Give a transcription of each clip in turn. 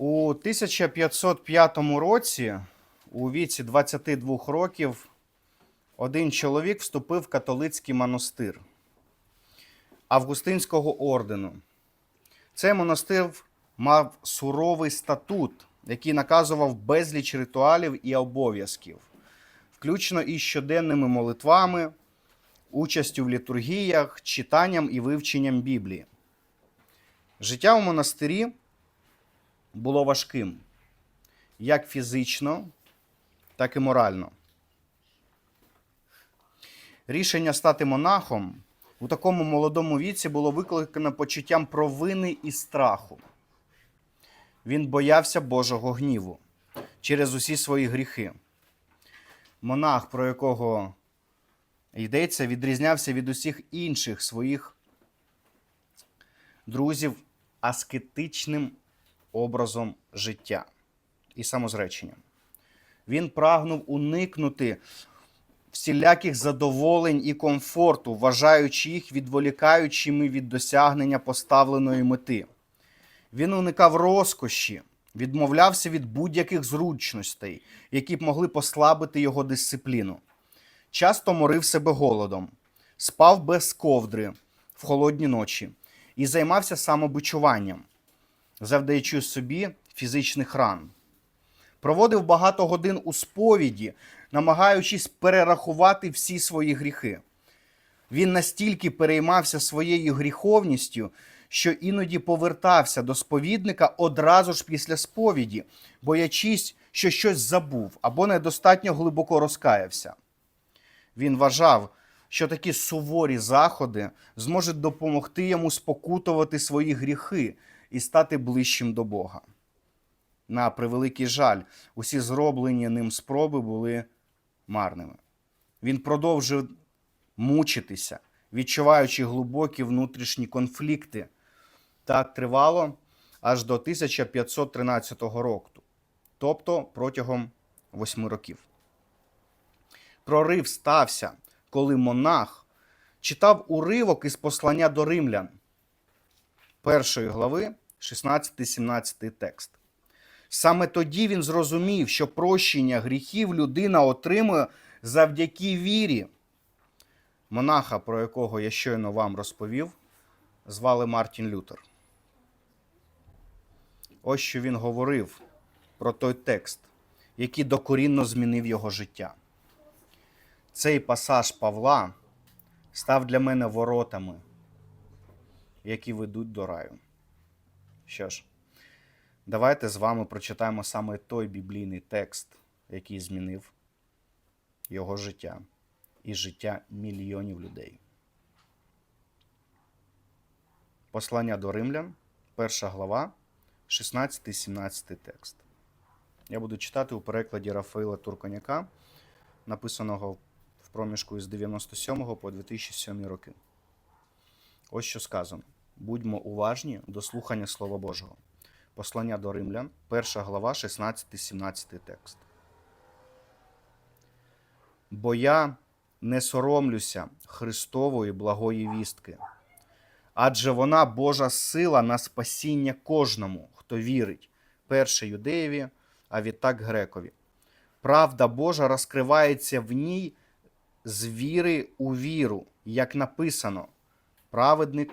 У 1505 році, у віці 22 років, один чоловік вступив в католицький монастир Августинського ордену. Цей монастир мав суровий статут, який наказував безліч ритуалів і обов'язків, включно із щоденними молитвами, участю в літургіях, читанням і вивченням Біблії. Життя у монастирі було важким як фізично, так і морально. Рішення стати монахом у такому молодому віці було викликане почуттям провини і страху. Він боявся Божого гніву через усі свої гріхи. Монах, про якого йдеться, відрізнявся від усіх інших своїх друзів аскетичним образом життя і самозреченням. Він прагнув уникнути всіляких задоволень і комфорту, вважаючи їх відволікаючими від досягнення поставленої мети. Він уникав розкоші, відмовлявся від будь-яких зручностей, які б могли послабити його дисципліну. Часто морив себе голодом, спав без ковдри в холодні ночі і займався самобичуванням, завдаючи собі фізичних ран. Проводив багато годин у сповіді, намагаючись перерахувати всі свої гріхи. Він настільки переймався своєю гріховністю, що іноді повертався до сповідника одразу ж після сповіді, боячись, що щось забув або недостатньо глибоко розкаявся. Він вважав, що такі суворі заходи зможуть допомогти йому спокутувати свої гріхи і стати ближчим до Бога. На превеликий жаль, усі зроблені ним спроби були марними. Він продовжив мучитися, відчуваючи глибокі внутрішні конфлікти. Так тривало аж до 1513 року, тобто протягом восьми років. Прорив стався, коли монах читав уривок із послання до римлян першої глави, 16-17 текст. Саме тоді він зрозумів, що прощення гріхів людина отримує завдяки вірі. Монаха, про якого я щойно вам розповів, звали Мартін Лютер. Ось що він говорив про той текст, який докорінно змінив його життя. Цей пасаж Павла став для мене воротами, які ведуть до раю. Що ж, давайте з вами прочитаємо саме той біблійний текст, який змінив його життя і життя мільйонів людей. Послання до римлян, перша глава, 16-17 текст. Я буду читати у перекладі Рафаїла Турконяка, написаного в проміжку із 97 по 2007 роки. Ось що сказано: будьмо уважні до слухання Слова Божого. Послання до римлян, перша глава, 16-17 текст. Бо я не соромлюся Христової благої вістки, адже вона Божа сила на спасіння кожному, хто вірить, перше юдеєві, а відтак грекові. Правда Божа розкривається в ній з віри у віру, як написано: праведник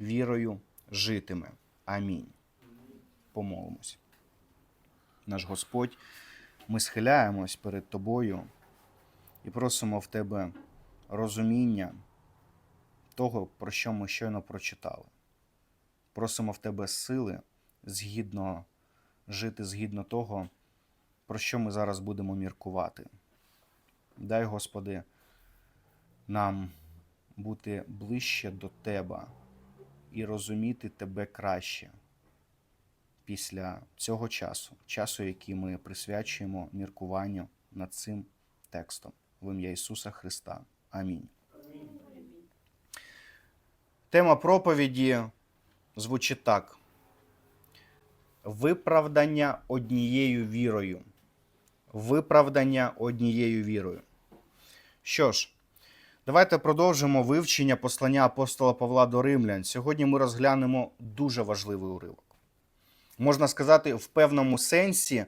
вірою житиме. Амінь. Помолимось. Наш Господь, ми схиляємось перед Тобою і просимо в Тебе розуміння того, про що ми щойно прочитали. Просимо в Тебе сили згідно жити згідно того, про що ми зараз будемо міркувати. Дай, Господи, нам бути ближче до Тебе і розуміти Тебе краще після цього часу, часу, який ми присвячуємо міркуванню над цим текстом в ім'я Ісуса Христа. Амінь. Тема проповіді звучить так: Виправдання однією вірою. Виправдання однією вірою. Що ж, давайте продовжимо вивчення послання апостола Павла до Римлян. Сьогодні ми розглянемо дуже важливий уривок. Можна сказати, в певному сенсі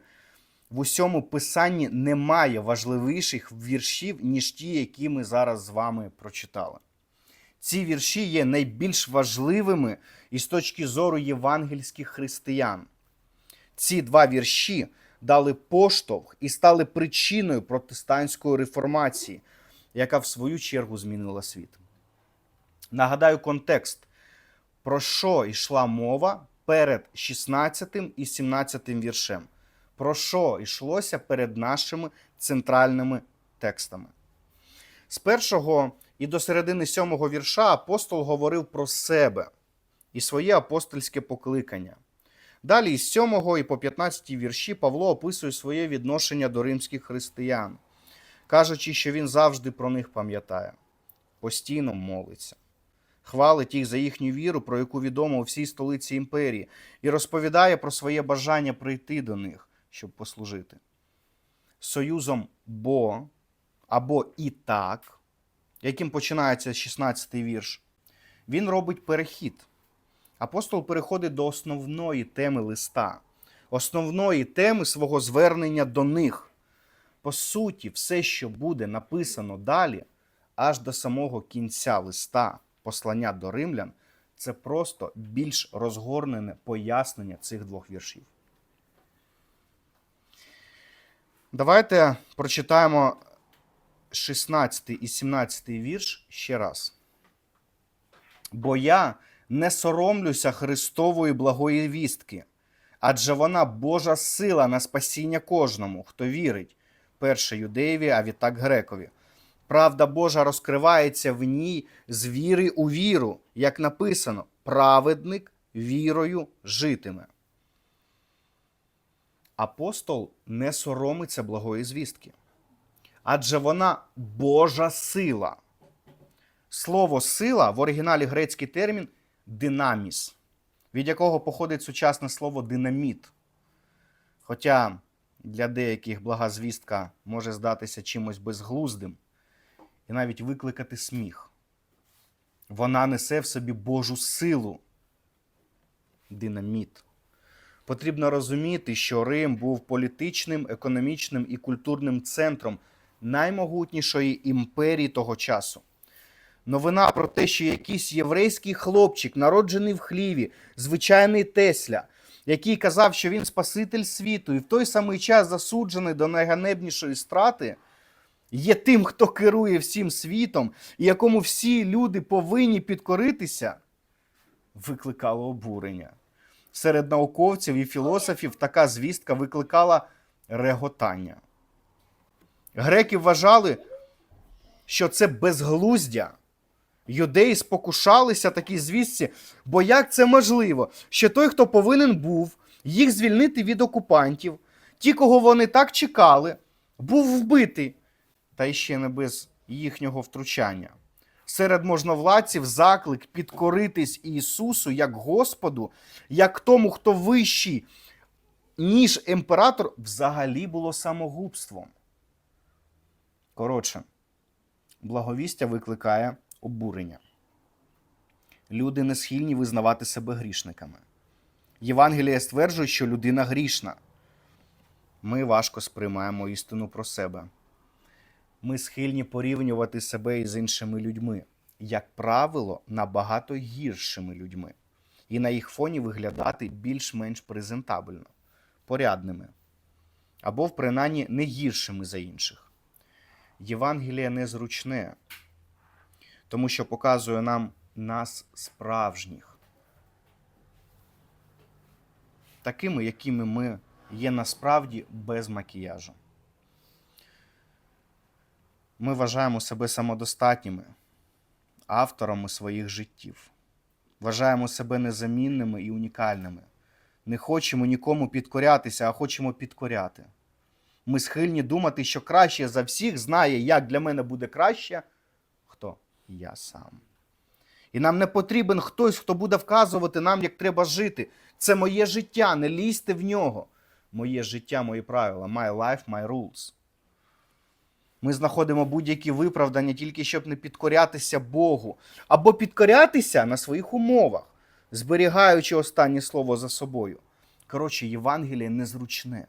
в усьому писанні немає важливіших віршів, ніж ті, які ми зараз з вами прочитали. Ці вірші є найбільш важливими із точки зору євангельських християн. Ці два вірші дали поштовх і стали причиною протестантської реформації, яка в свою чергу змінила світ. Нагадаю контекст, про що йшла мова перед 16 і 17 віршем. Про що йшлося перед нашими центральними текстами. З першого і до середини сьомого вірша апостол говорив про себе і своє апостольське покликання. Далі із 7 і по 15 вірші Павло описує своє відношення до римських християн, кажучи, що він завжди про них пам'ятає, постійно молиться, хвалить їх за їхню віру, про яку відомо у всій столиці імперії, і розповідає про своє бажання прийти до них, щоб послужити. Союзом бо або і так, яким починається 16-й вірш, він робить перехід. Апостол переходить до основної теми листа, основної теми свого звернення до них. По суті, все, що буде написано далі, аж до самого кінця листа, послання до римлян, це просто більш розгорнене пояснення цих двох віршів. Давайте прочитаємо 16 і 17 вірш ще раз. Бо я не соромлюся Христової благої вістки, адже вона Божа сила на спасіння кожному, хто вірить, перше юдеєві, а відтак грекові. Правда Божа розкривається в ній з віри у віру, як написано, праведник вірою житиме. Апостол не соромиться благої звістки, адже вона Божа сила. Слово сила в оригіналі грецький термін динаміс, від якого походить сучасне слово динаміт. Хоча для деяких блага звістка може здатися чимось безглуздим і навіть викликати сміх. Вона несе в собі Божу силу. Динаміт. Потрібно розуміти, що Рим був політичним, економічним і культурним центром наймогутнішої імперії того часу. Новина про те, що якийсь єврейський хлопчик, народжений в хліві, звичайний Тесля, який казав, що він Спаситель світу, і в той самий час засуджений до найганебнішої страти, є тим, хто керує всім світом, і якому всі люди повинні підкоритися, викликало обурення. Серед науковців і філософів така звістка викликала реготання. Греки вважали, що це безглуздя. Юдеї спокушалися такій звістці, бо як це можливо, що той, хто повинен був їх звільнити від окупантів, ті, кого вони так чекали, був вбитий, та й ще не без їхнього втручання. Серед можновладців заклик підкоритись Ісусу як Господу, як тому, хто вищий, ніж імператор, взагалі було самогубством. Коротше, благовістя викликає обурення. Люди не схильні визнавати себе грішниками. Євангелія стверджує, що людина грішна. Ми важко сприймаємо істину про себе. Ми схильні порівнювати себе із іншими людьми, як правило, набагато гіршими людьми, і на їх фоні виглядати більш-менш презентабельно, порядними або, принаймні, не гіршими за інших. Євангеліє незручне, тому що показує нам нас справжніх, такими, якими ми є насправді без макіяжу. Ми вважаємо себе самодостатніми, авторами своїх життів. Вважаємо себе незамінними і унікальними. Не хочемо нікому підкорятися, а хочемо підкоряти. Ми схильні думати, що краще за всіх знає, як для мене буде краще. Я сам. І нам не потрібен хтось, хто буде вказувати нам, як треба жити. Це моє життя, не лізьте в нього. Моє життя, мої правила. My life, my rules. Ми знаходимо будь-які виправдання тільки щоб не підкорятися Богу, або підкорятися на своїх умовах, зберігаючи останнє слово за собою. Коротше, Євангеліє незручне.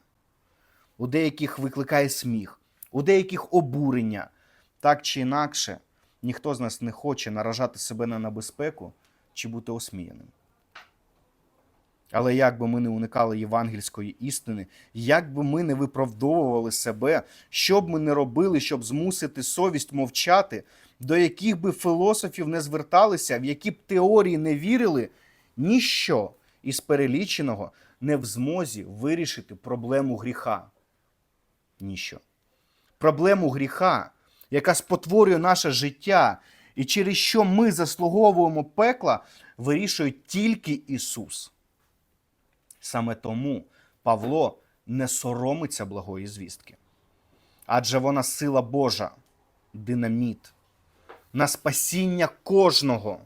У деяких викликає сміх, у деяких обурення. Так чи інакше, ніхто з нас не хоче наражати себе на небезпеку чи бути осміяним. Але як би ми не уникали євангельської істини, як би ми не виправдовували себе, що б ми не робили, щоб змусити совість мовчати, до яких би філософів не зверталися, в які б теорії не вірили, ніщо із переліченого не в змозі вирішити проблему гріха. Ніщо. Проблему гріха, яка спотворює наше життя, і через що ми заслуговуємо пекла, вирішує тільки Ісус. Саме тому Павло не соромиться благої звістки. Адже вона сила Божа, динаміт, на спасіння кожного.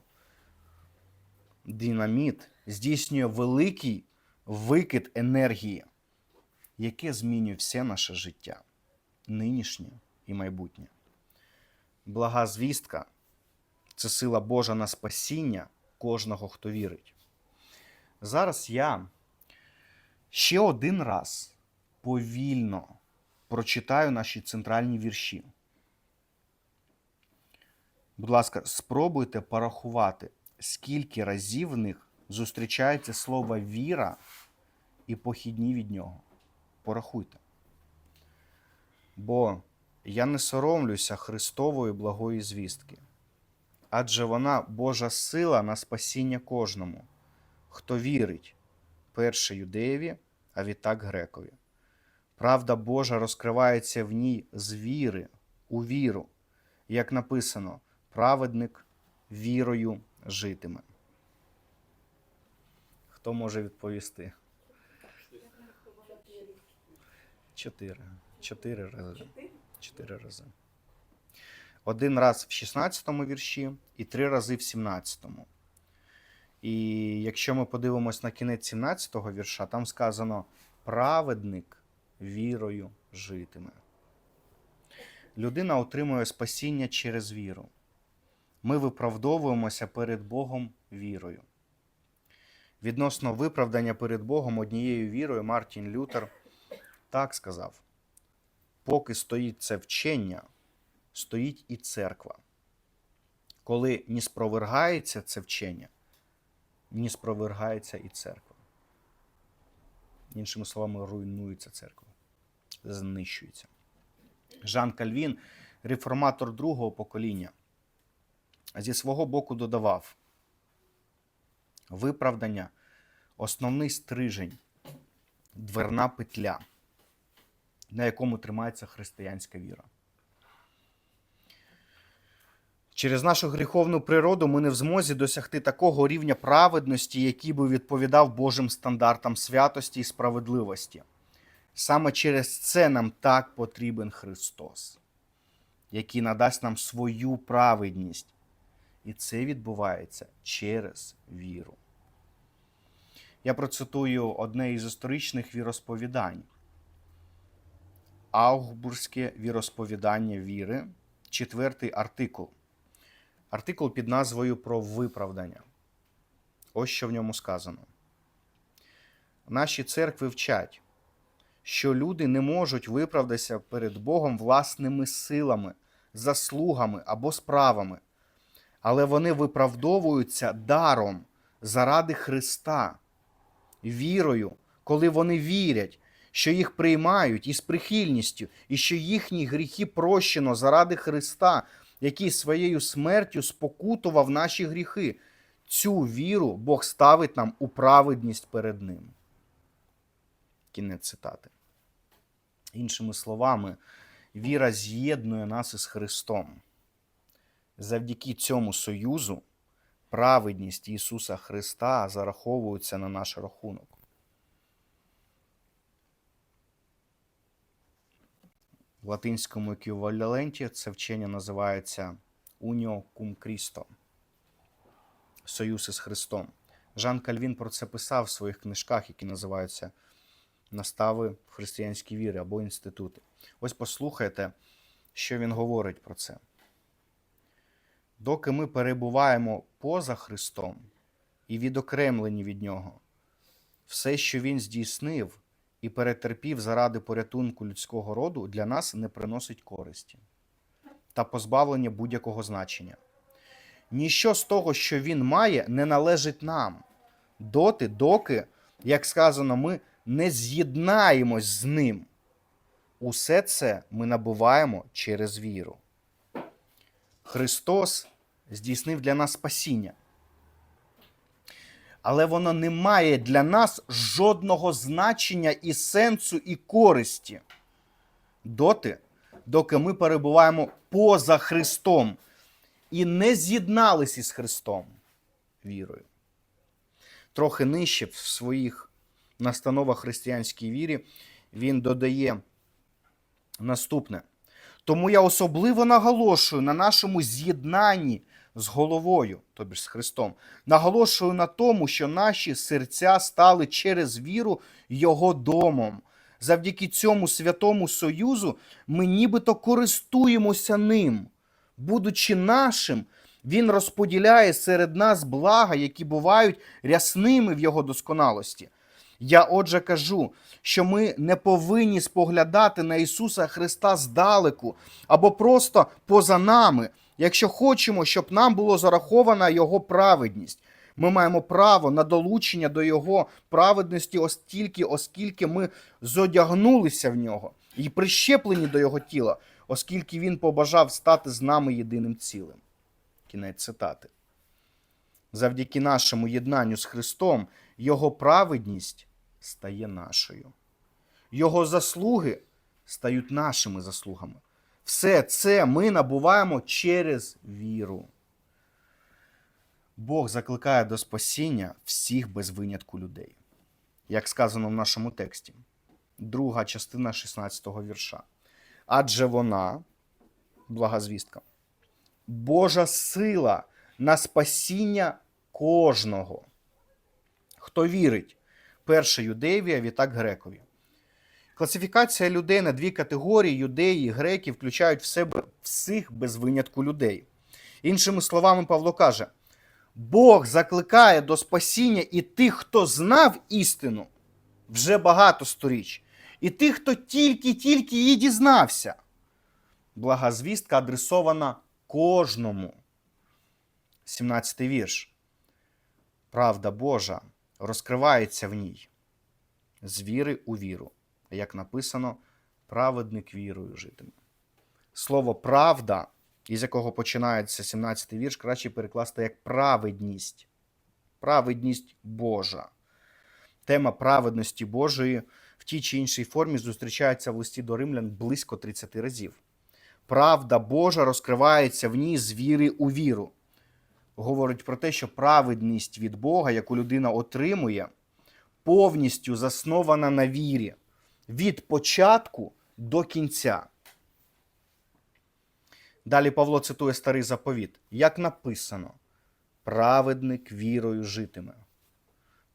Динаміт здійснює великий викид енергії, яке змінює все наше життя, нинішнє і майбутнє. Блага звістка це сила Божа на спасіння кожного, хто вірить. Зараз я ще один раз повільно прочитаю наші центральні вірші. Будь ласка, спробуйте порахувати, скільки разів в них зустрічається слово віра і похідні від нього. Порахуйте. Бо я не соромлюся Христової благої звістки, адже вона Божа сила на спасіння кожному, хто вірить, перше юдеєві, а відтак грекові. Правда Божа розкривається в ній з віри, у віру, як написано, праведник вірою житиме. Хто може відповісти? Чотири. Чотири рази. Чотири рази. Один раз в 16-му вірші і три рази в 17-му. І якщо ми подивимось на кінець 17-го вірша, там сказано праведник вірою житиме. Людина отримує спасіння через віру. Ми виправдовуємося перед Богом вірою. Відносно виправдання перед Богом однією вірою Мартін Лютер так сказав: поки стоїть це вчення, стоїть і церква. Коли не спровергається це вчення, не спровергається і церква. Іншими словами, руйнується церква, знищується. Жан Кальвін, реформатор другого покоління, зі свого боку додавав: виправдання, основний стрижень, дверна петля, на якому тримається християнська віра. Через нашу гріховну природу ми не в змозі досягти такого рівня праведності, який би відповідав Божим стандартам святості і справедливості. Саме через це нам так потрібен Христос, який надасть нам свою праведність. І це відбувається через віру. Я процитую одне із історичних віросповідань. Аугбурзьке віросповідання віри, четвертий артикул. Артикул під назвою про виправдання. Ось що в ньому сказано. Наші церкви вчать, що люди не можуть виправдатися перед Богом власними силами, заслугами або справами, але вони виправдовуються даром заради Христа, вірою, коли вони вірять, що їх приймають із прихильністю, і що їхні гріхи прощено заради Христа, який своєю смертю спокутував наші гріхи. Цю віру Бог ставить нам у праведність перед Ним. Кінець цитати. Іншими словами, віра з'єднує нас із Христом. Завдяки цьому союзу праведність Ісуса Христа зараховується на наш рахунок. В латинському еквіваленті це вчення називається Унio cum Christo Союз із Христом. Жан Кальвін про це писав в своїх книжках, які називаються Настави в християнській вірі або інститути. Ось послухайте, що він говорить про це. Доки ми перебуваємо поза Христом і відокремлені від Нього, все, що він здійснив і перетерпів заради порятунку людського роду, для нас не приносить користі та позбавлення будь-якого значення. Ніщо з того, що він має, не належить нам доти, доки, як сказано, ми не з'єднаємось з ним. Усе це ми набуваємо через віру. Христос здійснив для нас спасіння. Але воно не має для нас жодного значення і сенсу, і користі. Доти, доки ми перебуваємо поза Христом і не з'єдналися із Христом вірою. Трохи нижче в своїх настановах християнській вірі він додає наступне. Тому я особливо наголошую на нашому з'єднанні з головою, тобі ж з Христом. Наголошую на тому, що наші серця стали через віру Його домом. Завдяки цьому святому союзу ми нібито користуємося ним. Будучи нашим, він розподіляє серед нас блага, які бувають рясними в його досконалості. Я отже кажу, що ми не повинні споглядати на Ісуса Христа здалеку або просто поза нами, якщо хочемо, щоб нам було зарахована Його праведність. Ми маємо право на долучення до Його праведності остільки, оскільки ми зодягнулися в нього і прищеплені до Його тіла, оскільки Він побажав стати з нами єдиним цілим. Кінець цитати. Завдяки нашому єднанню з Христом Його праведність стає нашою. Його заслуги стають нашими заслугами. Все це ми набуваємо через віру. Бог закликає до спасіння всіх без винятку людей, як сказано в нашому тексті, друга частина 16-го вірша. Адже вона, благозвістка, Божа сила на спасіння кожного, хто вірить, перше юдеєві, а відтак грекові. Класифікація людей на дві категорії юдеї і греки включають в себе всіх без винятку людей. Іншими словами, Павло каже: Бог закликає до спасіння і тих, хто знав істину вже багато сторіч, і тих, хто тільки-тільки її дізнався. Благозвістка адресована кожному. 17 вірш. Правда Божа розкривається в ній з віри у віру, як написано, праведник вірою житиме. Слово правда, із якого починається 17-й вірш, краще перекласти як праведність. Праведність Божа. Тема праведності Божої в тій чи іншій формі зустрічається в листі до римлян близько 30 разів. Правда Божа розкривається в ній з віри у віру. Говорить про те, що праведність від Бога, яку людина отримує, повністю заснована на вірі від початку до кінця. Далі Павло цитує старий заповіт, як написано: праведник вірою житиме.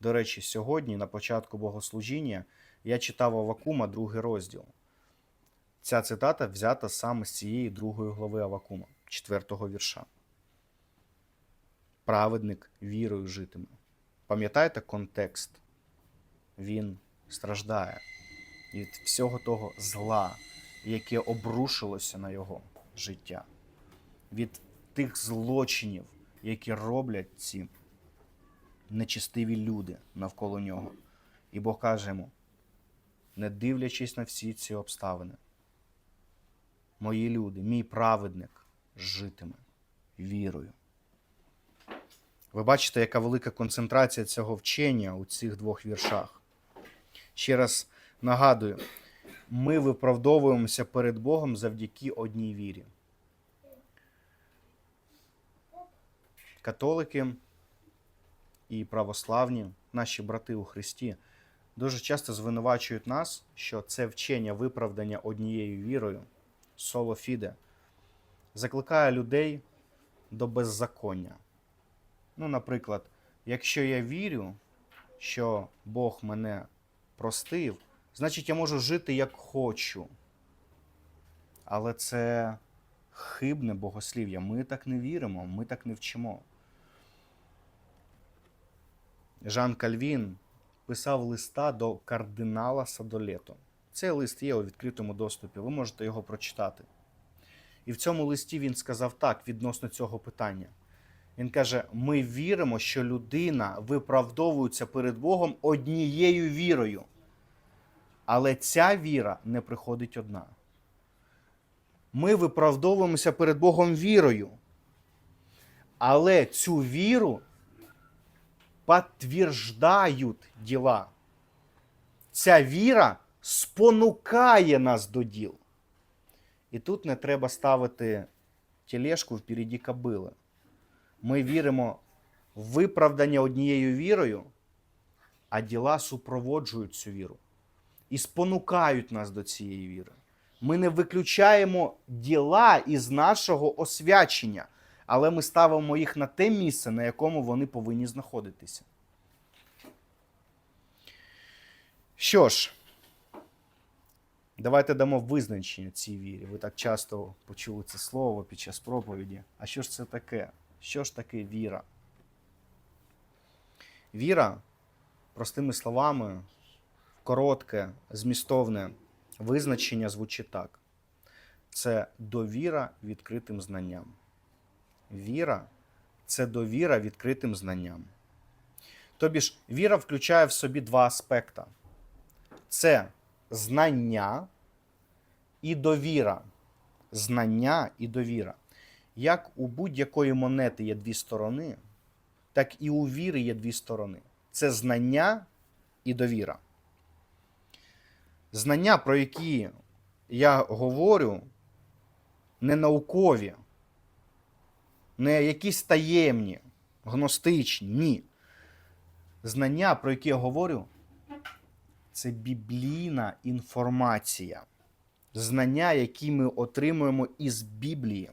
До речі, сьогодні, на початку богослужіння, я читав Авакума, другий розділ. Ця цитата взята саме з цієї другої глави Авакума, четвертого вірша. Праведник вірою житиме. Пам'ятаєте контекст? Він страждає від всього того зла, яке обрушилося на його життя, від тих злочинів, які роблять ці нечистиві люди навколо нього. І Бог каже йому, не дивлячись на всі ці обставини, мої люди, мій праведник житиме вірою. Ви бачите, яка велика концентрація цього вчення у цих двох віршах. Ще раз нагадую, ми виправдовуємося перед Богом завдяки одній вірі. Католики і православні, наші брати у Христі, дуже часто звинувачують нас, що це вчення виправдання однією вірою, соло фіде, закликає людей до беззаконня. Ну, наприклад, якщо я вірю, що Бог мене простив, значить я можу жити як хочу. Але це хибне богослів'я. Ми так не віримо, ми так не вчимо. Жан Кальвін писав листа до кардинала Садолето. Цей лист є у відкритому доступі, ви можете його прочитати. І в цьому листі він сказав так відносно цього питання. Він каже: ми віримо, що людина виправдовується перед Богом однією вірою. Але ця віра не приходить одна. Ми виправдовуємося перед Богом вірою. Але цю віру підтверждають діла. Ця віра спонукає нас до діл. І тут не треба ставити тележку впереді кобили. Ми віримо в виправдання однією вірою, а діла супроводжують цю віру і спонукають нас до цієї віри. Ми не виключаємо діла із нашого освячення, але ми ставимо їх на те місце, на якому вони повинні знаходитися. Що ж, давайте дамо визначення цій вірі. Ви так часто почули це слово під час проповіді. А що ж це таке? Що ж таке віра? Віра, простими словами, коротке, змістовне визначення звучить так: це довіра відкритим знанням. Віра це довіра відкритим знанням. Тобі ж віра включає в собі два аспекти: це знання і довіра. Знання і довіра. Як у будь-якої монети є дві сторони, так і у віри є дві сторони: це знання і довіра. Знання, про які я говорю, не наукові, не якісь таємні, гностичні. Ні. Знання, про які я говорю, це біблійна інформація. Знання, які ми отримуємо із Біблії.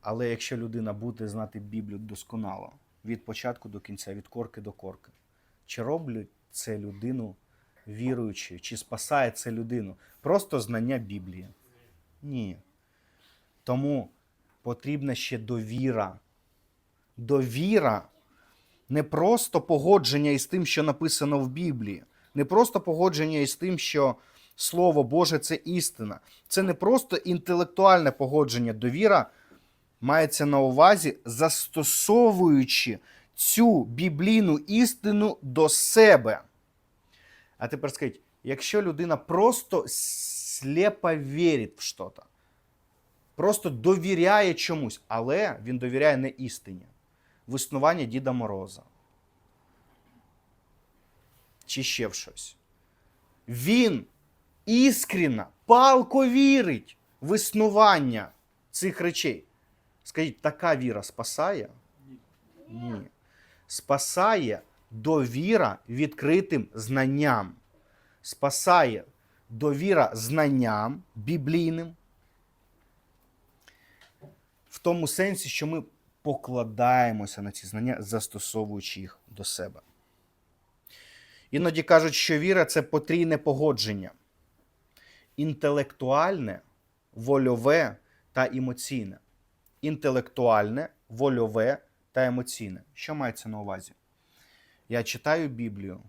Але якщо людина буде знати Біблію досконало, від початку до кінця, від корки до корки, чи роблять це людину віруючою, чи спасає це людину? Просто знання Біблії? Ні. Тому потрібна ще довіра. Довіра не просто погодження із тим, що написано в Біблії, не просто погодження із тим, що Слово Боже це істина. Це не просто інтелектуальне погодження. Довіра мається на увазі, застосовуючи цю біблійну істину до себе. А тепер скажіть, якщо людина просто слепо вірить в щось, просто довіряє чомусь, але він довіряє не істині, в існування Діда Мороза. Чи ще в щось. Він іскренно, палко вірить в існування цих речей. Скажіть, така віра спасає? Ні. Спасає довіра відкритим знанням. Спасає довіра знанням біблійним. В тому сенсі, що ми покладаємося на ці знання, застосовуючи їх до себе. Іноді кажуть, що віра це потрійне погодження. Інтелектуальне, вольове та емоційне інтелектуальне, вольове та емоційне. Що мається на увазі? Я читаю Біблію,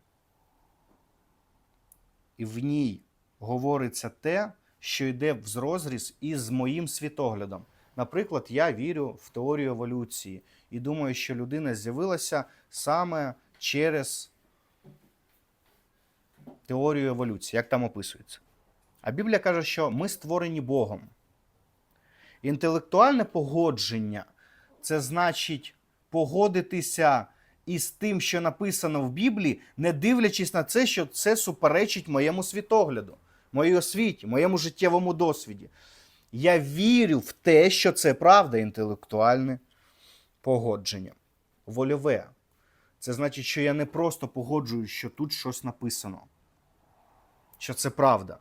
і в ній говориться те, що йде в розріз із моїм світоглядом. Наприклад, я вірю в теорію еволюції і думаю, що людина з'явилася саме через теорію еволюції, як там описується. А Біблія каже, що ми створені Богом. Інтелектуальне погодження це значить погодитися із тим, що написано в Біблії, не дивлячись на це, що це суперечить моєму світогляду, моїй освіті, моєму життєвому досвіді. Я вірю в те, що це правда, інтелектуальне погодження. Вольове. Це значить, що я не просто погоджуюсь, що тут щось написано, що це правда.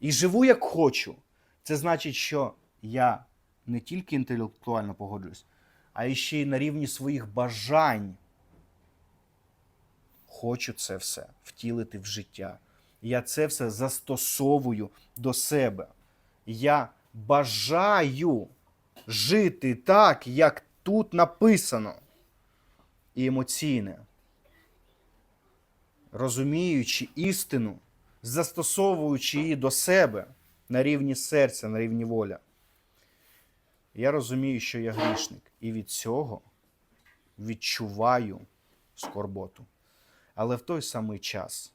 І живу як хочу. Це значить, що я не тільки інтелектуально погоджуюсь, а ще й на рівні своїх бажань хочу це все втілити в життя. Я це все застосовую до себе. Я бажаю жити так, як тут написано. і емоційне, розуміючи істину, застосовуючи її до себе на рівні серця, на рівні воля. Я розумію, що я грішник, і від цього відчуваю скорботу. Але в той самий час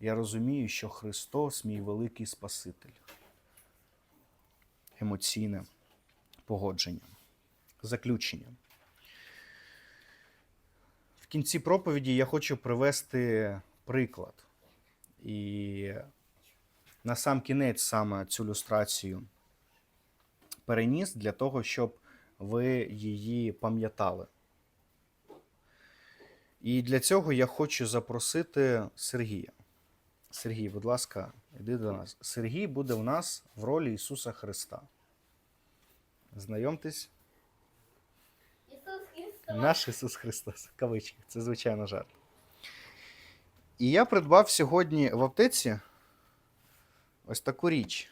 я розумію, що Христос мій великий Спаситель. Емоційне погодження. Заключення. В кінці проповіді я хочу привести приклад. І на сам кінець саме цю люстрацію переніс для того, щоб ви її пам'ятали. І для цього я хочу запросити Сергія. Сергій, будь ласка, іди до нас. Сергій буде в нас в ролі Ісуса Христа. Знайомтесь, Ісус Христос. наш Ісус Христос. Кавички, це звичайно жарт. І я придбав сьогодні в аптеці ось таку річ.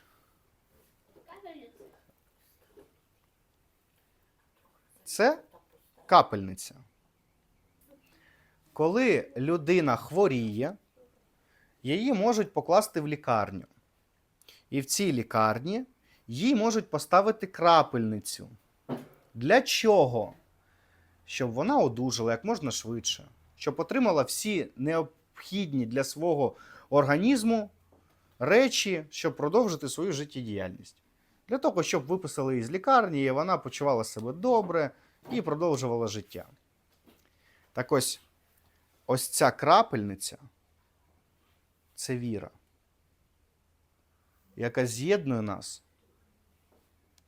Це капельниця. Коли людина хворіє, її можуть покласти в лікарню. І в цій лікарні їй можуть поставити крапельницю. Для чого? Щоб вона одужала як можна швидше, щоб отримала всі необхідні для свого організму речі, щоб продовжити свою життєдіяльність. Для того, щоб виписали її з лікарні, і вона почувала себе добре і продовжувала життя. Так ось, ось ця крапельниця це віра, яка з'єднує нас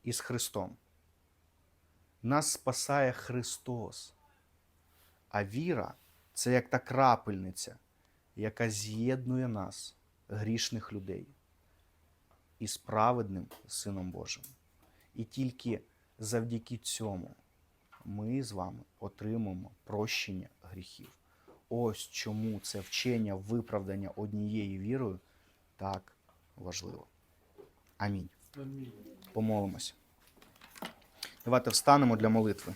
із Христом. Нас спасає Христос. А віра це як та крапельниця, яка з'єднує нас, грішних людей, із праведним Сином Божим. І тільки завдяки цьому ми з вами отримаємо прощення гріхів. Ось чому це вчення виправдання однією вірою так важливо. Амінь. Помолимося. Давайте встанемо для молитви.